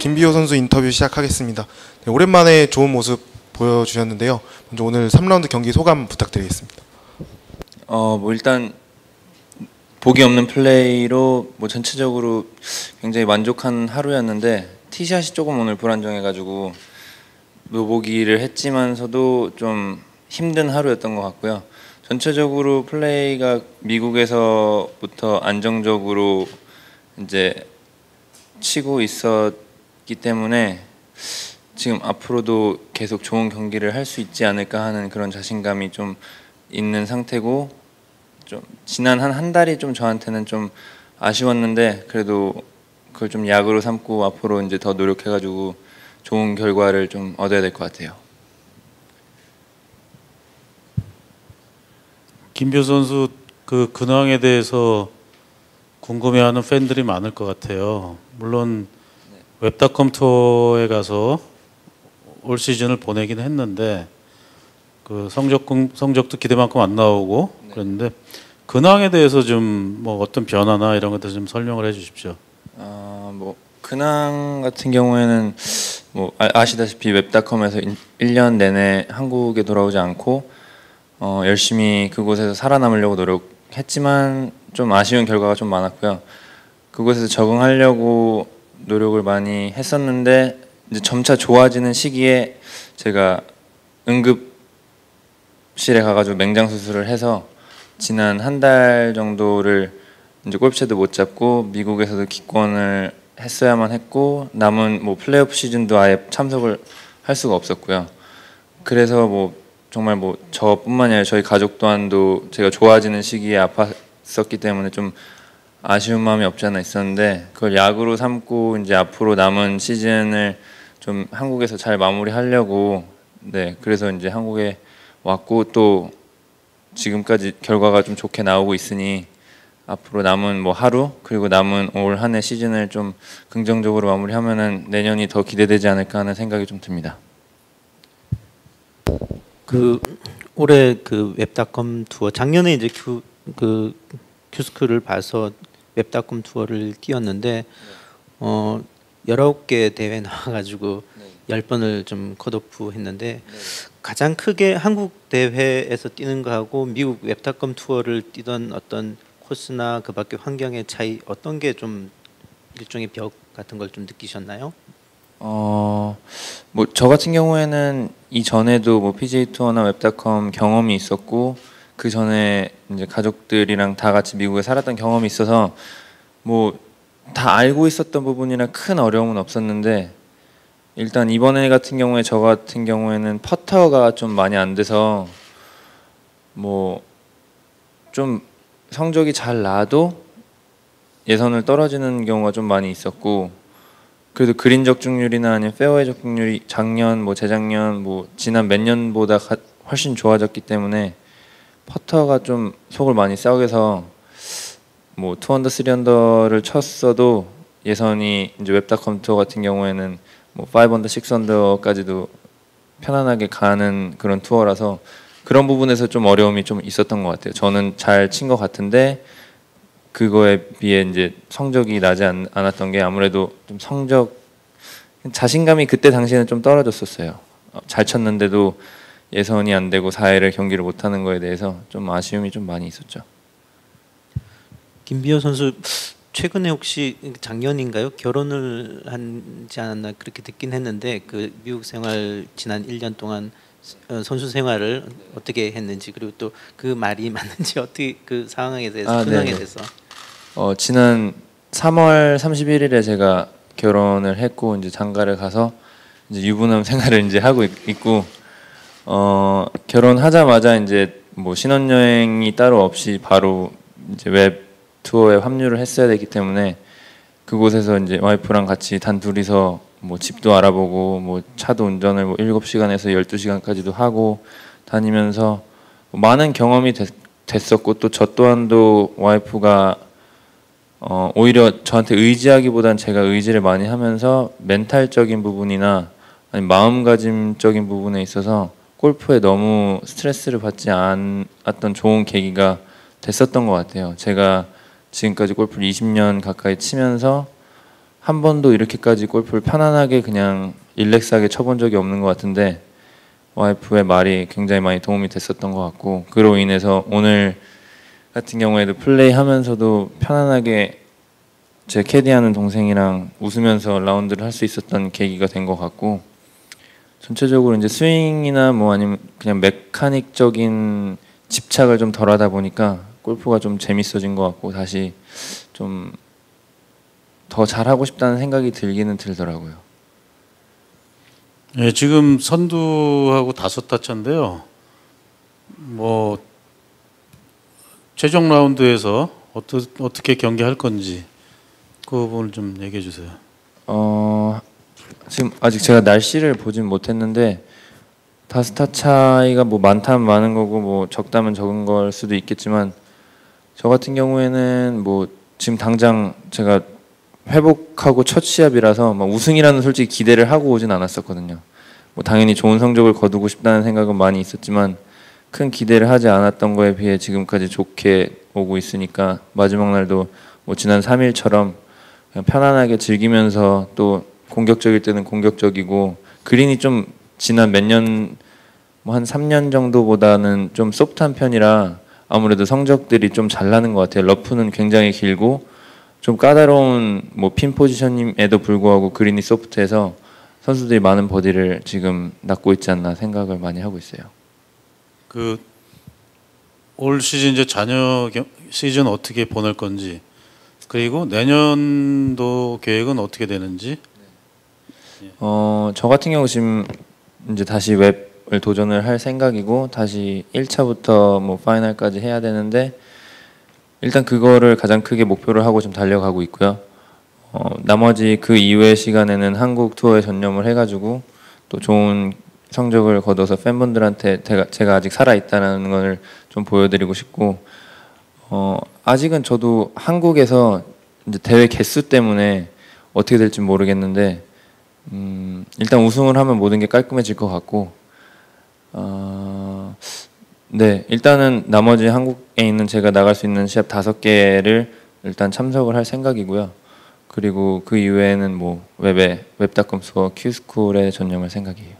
김비호 선수 인터뷰 시작하겠습니다. 네, 오랜만에 좋은 모습 보여주셨는데요. 먼저 오늘 3라운드 경기 소감 부탁드리겠습니다. 어, 뭐 일단 보기 없는 플레이로 뭐 전체적으로 굉장히 만족한 하루였는데 티샷이 조금 오늘 불안정해가지고 묘보기를 했지만서도 좀 힘든 하루였던 것 같고요. 전체적으로 플레이가 미국에서부터 안정적으로 이제 치고 있었 기 때문에 지금 앞으로도 계속 좋은 경기를 할 수 있지 않을까 하는 그런 자신감이 좀 있는 상태고 좀 지난 한 한 달이 좀 저한테는 좀 아쉬웠는데 그래도 그걸 좀 약으로 삼고 앞으로 이제 더 노력해가지고 좋은 결과를 좀 얻어야 될 것 같아요. 김표 선수 그 근황에 대해서 궁금해하는 팬들이 많을 것 같아요. 물론 웹닷컴 투어에 가서 올 시즌을 보내긴 했는데 그 성적 성적도 기대만큼 안 나오고 그랬는데 근황에 대해서 좀 뭐 어떤 변화나 이런 것들 좀 설명을 해주십시오. 아뭐 근황 같은 경우에는 뭐 아- 아시다시피 웹닷컴에서 1년 내내 한국에 돌아오지 않고 어, 열심히 그곳에서 살아남으려고 노력했지만 좀 아쉬운 결과가 좀 많았고요. 그곳에서 적응하려고 노력을 많이 했었는데 이제 점차 좋아지는 시기에 제가 응급실에 가가지고 맹장 수술을 해서 지난 한 달 정도를 이제 골프채도 못 잡고 미국에서도 기권을 했어야만 했고 남은 뭐 플레이오프 시즌도 아예 참석을 할 수가 없었고요. 그래서 뭐 정말 뭐 저뿐만이 아니라 저희 가족 또한도 제가 좋아지는 시기에 아팠었기 때문에 좀 아쉬운 마음이 없지 않아 있었는데 그걸 약으로 삼고 이제 앞으로 남은 시즌을 좀 한국에서 잘 마무리하려고 네 그래서 이제 한국에 왔고 또 지금까지 결과가 좀 좋게 나오고 있으니 앞으로 남은 뭐 하루 그리고 남은 올 한 해 시즌을 좀 긍정적으로 마무리하면은 내년이 더 기대되지 않을까 하는 생각이 좀 듭니다. 그 올해 그 웹닷컴 투어 작년에 이제 큐, 그 큐스크를 봐서 웹닷컴 투어를 뛰었는데 어 19개 대회 나와가지고 열 번을 좀 컷오프 했는데 가장 크게 한국 대회에서 뛰는 거하고 미국 웹닷컴 투어를 뛰던 어떤 코스나 그 밖에 환경의 차이 어떤 게 좀 일종의 벽 같은 걸 좀 느끼셨나요? 어, 뭐 저 같은 경우에는 이 전에도 뭐 PJ 투어나 웹닷컴 경험이 있었고 그 전에 이제 가족들이랑 다 같이 미국에 살았던 경험이 있어서 뭐 다 알고 있었던 부분이나 큰 어려움은 없었는데 일단 이번에 같은 경우에 저 같은 경우에는 퍼터가 좀 많이 안 돼서 뭐 좀 성적이 잘 나도 예선을 떨어지는 경우가 좀 많이 있었고 그래도 그린 적중률이나 아니면 페어웨이 적중률이 작년 뭐 재작년 뭐 지난 몇 년보다 가- 훨씬 좋아졌기 때문에 퍼터가 좀 속을 많이 썩여서 뭐 투언더 쓰리언더를 쳤어도 예선이 이제 웹닷컴 투어 같은 경우에는 뭐 파이브언더 식스언더까지도 편안하게 가는 그런 투어라서 그런 부분에서 좀 어려움이 좀 있었던 것 같아요. 저는 잘 친 것 같은데 그거에 비해 이제 성적이 나지 않, 않았던 게 아무래도 좀 성적 자신감이 그때 당시에는 좀 떨어졌었어요. 어, 잘 쳤는데도 예선이 안 되고 4회를 경기를 못 하는 거에 대해서 좀 아쉬움이 좀 많이 있었죠. 김비호 선수 최근에 혹시 작년인가요? 결혼을 하지 않았나 그렇게 듣긴 했는데 그 미국 생활 지난 1년 동안 어, 선수 생활을 어떻게 했는지 그리고 또 그 말이 맞는지 어떻게 그 상황에 대해서 아, 근황에 네네. 대해서 어, 지난 3월 31일에 제가 결혼을 했고 이제 장가를 가서 이제 유부남 생활을 이제 하고 있, 있고 어, 결혼하자마자 이제 뭐 신혼여행이 따로 없이 바로 이제 웹 투어에 합류를 했어야 되기 때문에 그곳에서 이제 와이프랑 같이 단 둘이서 뭐 집도 알아보고 뭐 차도 운전을 뭐 7시간에서 12시간까지도 하고 다니면서 뭐 많은 경험이 됐, 됐었고 또 저 또한도 와이프가 어, 오히려 저한테 의지하기보단 제가 의지를 많이 하면서 멘탈적인 부분이나 아니 마음가짐적인 부분에 있어서 골프에 너무 스트레스를 받지 않았던 좋은 계기가 됐었던 것 같아요. 제가 지금까지 골프를 20년 가까이 치면서 한 번도 이렇게까지 골프를 편안하게 그냥 릴렉스하게 쳐본 적이 없는 것 같은데 와이프의 말이 굉장히 많이 도움이 됐었던 것 같고 그로 인해서 오늘 같은 경우에도 플레이하면서도 편안하게 제 캐디하는 동생이랑 웃으면서 라운드를 할 수 있었던 계기가 된 것 같고 전체적으로 이제 스윙이나 뭐 아니면 그냥 메카닉적인 집착을 좀 덜하다 보니까 골프가 좀 재밌어진 것 같고 다시 좀 더 잘하고 싶다는 생각이 들기는 들더라고요. 예, 지금 선두하고 다섯 타 차인데요. 뭐 최종 라운드에서 어떠, 어떻게 경기할 건지 그 부분을 좀 얘기해 주세요. 어 지금 아직 제가 날씨를 보진 못했는데 다 스타 차이가 뭐 많다면 많은 거고 뭐 적다면 적은 걸 수도 있겠지만 저 같은 경우에는 뭐 지금 당장 제가 회복하고 첫 시합이라서 막 우승이라는 솔직히 기대를 하고 오진 않았었거든요. 뭐 당연히 좋은 성적을 거두고 싶다는 생각은 많이 있었지만 큰 기대를 하지 않았던 거에 비해 지금까지 좋게 오고 있으니까 마지막 날도 뭐 지난 3일처럼 그냥 편안하게 즐기면서 또 공격적일 때는 공격적이고 그린이 좀 지난 몇 년 뭐 한 3년 정도보다는 좀 소프트한 편이라 아무래도 성적들이 좀 잘 나는 것 같아요. 러프는 굉장히 길고 좀 까다로운 뭐 핀 포지션임에도 불구하고 그린이 소프트해서 선수들이 많은 버디를 지금 낳고 있지 않나 생각을 많이 하고 있어요. 그 올 시즌 이제 자녀 경- 시즌 어떻게 보낼 건지 그리고 내년도 계획은 어떻게 되는지 어, 저 같은 경우 지금 이제 다시 웹을 도전을 할 생각이고 다시 1차부터 뭐 파이널까지 해야 되는데 일단 그거를 가장 크게 목표를 하고 좀 달려가고 있고요. 어, 나머지 그 이외의 시간에는 한국 투어에 전념을 해가지고 또 좋은 성적을 거둬서 팬분들한테 제가, 아직 살아 있다는 걸 좀 보여드리고 싶고 어, 아직은 저도 한국에서 대회 개수 때문에 어떻게 될지 모르겠는데 음, 일단 우승을 하면 모든 게 깔끔해질 것 같고 어, 네 일단은 나머지 한국에 있는 제가 나갈 수 있는 시합 다섯 개를 일단 참석을 할 생각이고요. 그리고 그 이외에는 뭐 웹에 웹닷컴 수어 큐스쿨에 전념할 생각이에요.